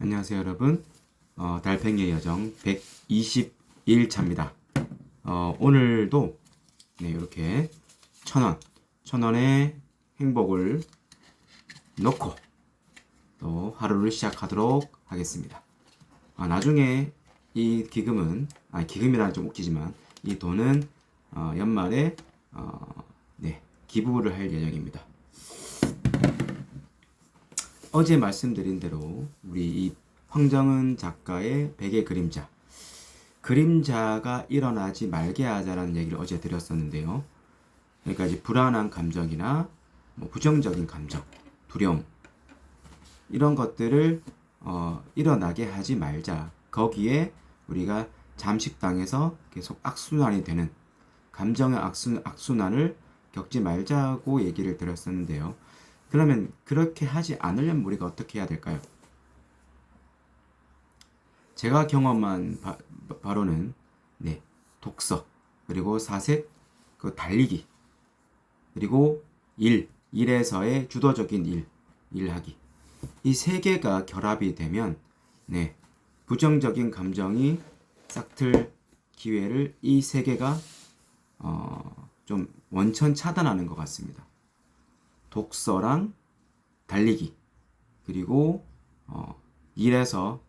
안녕하세요 여러분. 어, 달팽이의 여정 121차입니다. 어, 오늘도 네, 이렇게 천원 천원의 행복을 넣고 또 하루를 시작하도록 하겠습니다. 아, 나중에 이 기금은 아 기금이라는 좀 웃기지만 이 돈은 어, 연말에 어, 네, 기부를 할 예정입니다 어제 말씀드린 대로 우리 이 황정은 작가의 백의 그림자 그림자가 일어나지 말게 하자라는 얘기를 어제 드렸었는데요. 그러니까 이제 불안한 감정이나 뭐 부정적인 감정, 두려움 이런 것들을 어, 일어나게 하지 말자. 거기에 우리가 잠식당해서 계속 악순환이 되는 감정의 악순, 악순환을 겪지 말자고 얘기를 드렸었는데요. 그러면 그렇게 하지 않으려면 우리가 어떻게 해야 될까요? 제가 경험한 바, 바로는 네 독서 그리고 사색 그 달리기 그리고 일 일에서의 주도적인 일 일하기 이 세 개가 결합이 되면 네 부정적인 감정이 싹틀 기회를 이 세 개가 어, 좀 원천 차단하는 것 같습니다. 독서랑 달리기 그리고 어, 일에서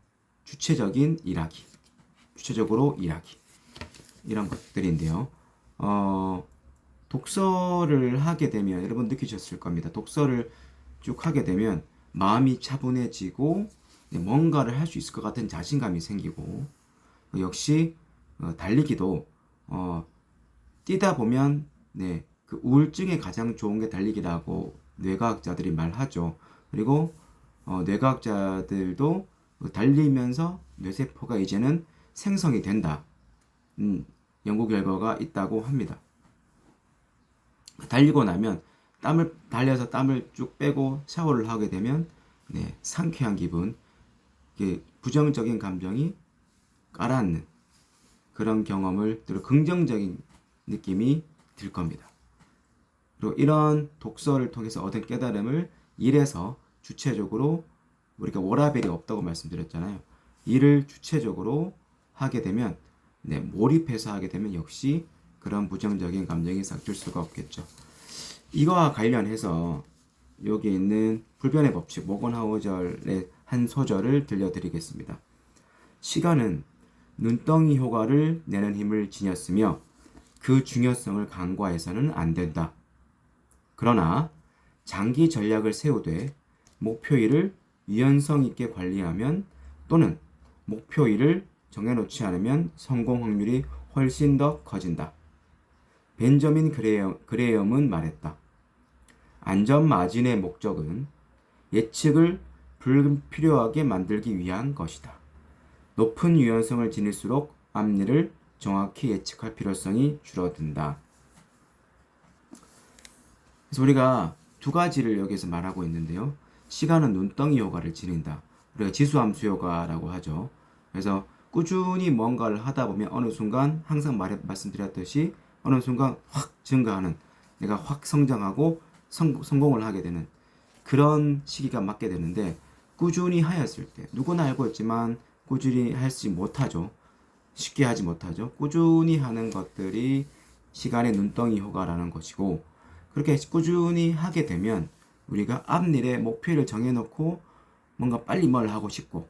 주체적인 일하기 주체적으로 일하기 이런 것들인데요. 어, 독서를 하게 되면 여러분 느끼셨을 겁니다. 독서를 쭉 하게 되면 마음이 차분해지고 네, 뭔가를 할 수 있을 것 같은 자신감이 생기고 역시 어, 달리기도 어, 뛰다 보면 네, 그 우울증에 가장 좋은 게 달리기라고 뇌과학자들이 말하죠. 그리고 어, 뇌과학자들도 달리면서 뇌세포가 이제는 생성이 된다. 음, 연구 결과가 있다고 합니다. 달리고 나면 땀을 달려서 땀을 쭉 빼고 샤워를 하게 되면 네, 상쾌한 기분, 부정적인 감정이 가라앉는 그런 경험을 또 긍정적인 느낌이 들 겁니다. 그리고 이런 독서를 통해서 얻은 깨달음을 일에서 주체적으로 우리가 워라벨이 없다고 말씀드렸잖아요. 일을 주체적으로 하게 되면 네, 몰입해서 하게 되면 역시 그런 부정적인 감정이 싹줄 수가 없겠죠. 이거와 관련해서 여기 있는 불변의 법칙 모건하우절의 한 소절을 들려드리겠습니다. 시간은 눈덩이 효과를 내는 힘을 지녔으며 그 중요성을 간과해서는 안 된다. 그러나 장기 전략을 세우되 목표일을 유연성 있게 관리하면 또는 목표일을 정해놓지 않으면 성공 확률이 훨씬 더 커진다. 벤저민 그레이엄은 말했다. 안전 마진의 목적은 예측을 불필요하게 만들기 위한 것이다. 높은 유연성을 지닐수록 앞니를 정확히 예측할 필요성이 줄어든다. 그래서 우리가 두 가지를 여기서 말하고 있는데요. 시간은 눈덩이 효과를 지닌다. 우리가 지수함수 효과라고 하죠. 그래서 꾸준히 뭔가를 하다 보면 어느 순간 항상 말 말씀드렸듯이 어느 순간 확 증가하는 내가 확 성장하고 성, 성공을 하게 되는 그런 시기가 맞게 되는데 꾸준히 하였을 때 누구나 알고 있지만 꾸준히 할지 못하죠. 쉽게 하지 못하죠. 꾸준히 하는 것들이 시간의 눈덩이 효과라는 것이고 그렇게 꾸준히 하게 되면 우리가 앞일에 목표를 정해놓고 뭔가 빨리 뭘 하고 싶고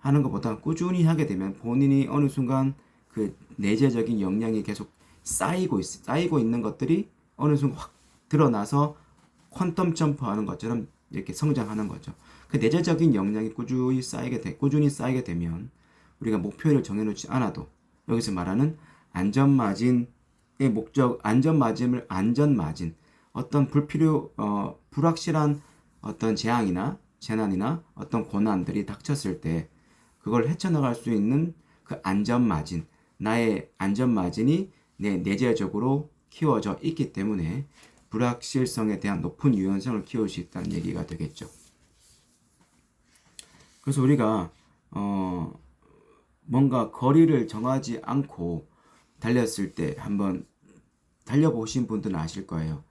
하는 것보다 꾸준히 하게 되면 본인이 어느 순간 그 내재적인 역량이 계속 쌓이고 있, 쌓이고 있는 것들이 어느 순간 확 드러나서 퀀텀 점프하는 것처럼 이렇게 성장하는 거죠. 그 내재적인 역량이 꾸준히 쌓이게 돼, 꾸준히 쌓이게 되면 우리가 목표를 정해놓지 않아도 여기서 말하는 안전마진의 목적, 안전 마진을 안전 마진, 어떤 불필요, 어, 불확실한 어떤 재앙이나 재난이나 어떤 고난들이 닥쳤을 때 그걸 헤쳐나갈 수 있는 그 안전 마진, 나의 안전 마진이 내 내재적으로 키워져 있기 때문에 불확실성에 대한 높은 유연성을 키울 수 있다는 얘기가 되겠죠. 그래서 우리가 어 뭔가 거리를 정하지 않고 달렸을 때 한번 달려보신 분들은 아실 거예요.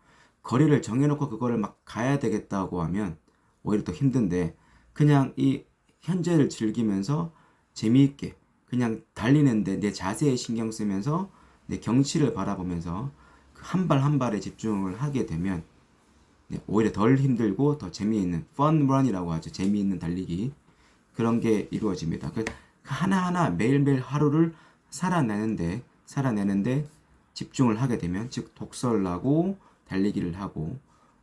거리를 정해놓고 그거를 막 가야 되겠다고 하면 오히려 더 힘든데 그냥 이 현재를 즐기면서 재미있게 그냥 달리는데 내 자세에 신경 쓰면서 내 경치를 바라보면서 그한발한 발에 집중을 하게 되면 네, 오히려 덜 힘들고 더 재미있는 run이라고 하죠. 재미있는 달리기 그런 게 이루어집니다. 그 하나하나 매일매일 하루를 살아내는데 살아내는데 집중을 하게 되면 즉 독서를 하고 달리기를 하고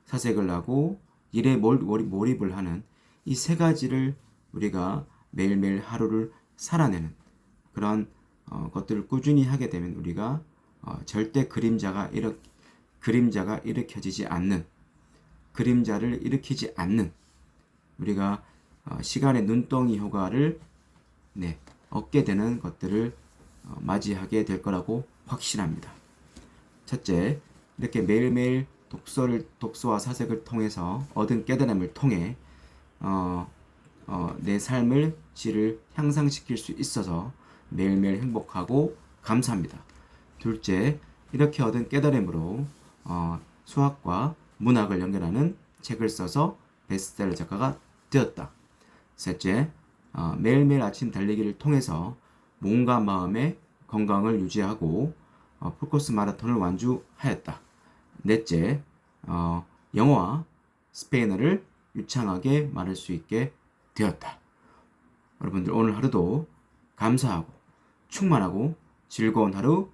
사색을 하고 일에 몰입을 하는 이 세 가지를 우리가 매일매일 하루를 살아내는 그런 어, 것들을 꾸준히 하게 되면 우리가 어, 절대 그림자가 일으 그림자가 일으켜지지 않는 그림자를 일으키지 않는 우리가 어, 시간의 눈덩이 효과를 네, 얻게 되는 것들을 어, 맞이하게 될 거라고 확신합니다. 첫째, 이렇게 매일매일 독서를 독서와 사색을 통해서 얻은 깨달음을 통해 어, 어, 내 삶을 질을 향상시킬 수 있어서 매일매일 행복하고 감사합니다. 둘째, 이렇게 얻은 깨달음으로 어, 수학과 문학을 연결하는 책을 써서 베스트셀러 작가가 되었다. 셋째, 어, 매일매일 아침 달리기를 통해서 몸과 마음의 건강을 유지하고 어, 풀코스 마라톤을 완주하였다. 넷째, 어, 영어와 스페인어를 유창하게 말할 수 있게 되었다. 여러분들 오늘 하루도 감사하고 충만하고 즐거운 하루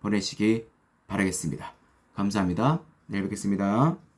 보내시기 바라겠습니다. 감사합니다. 내일 뵙겠습니다.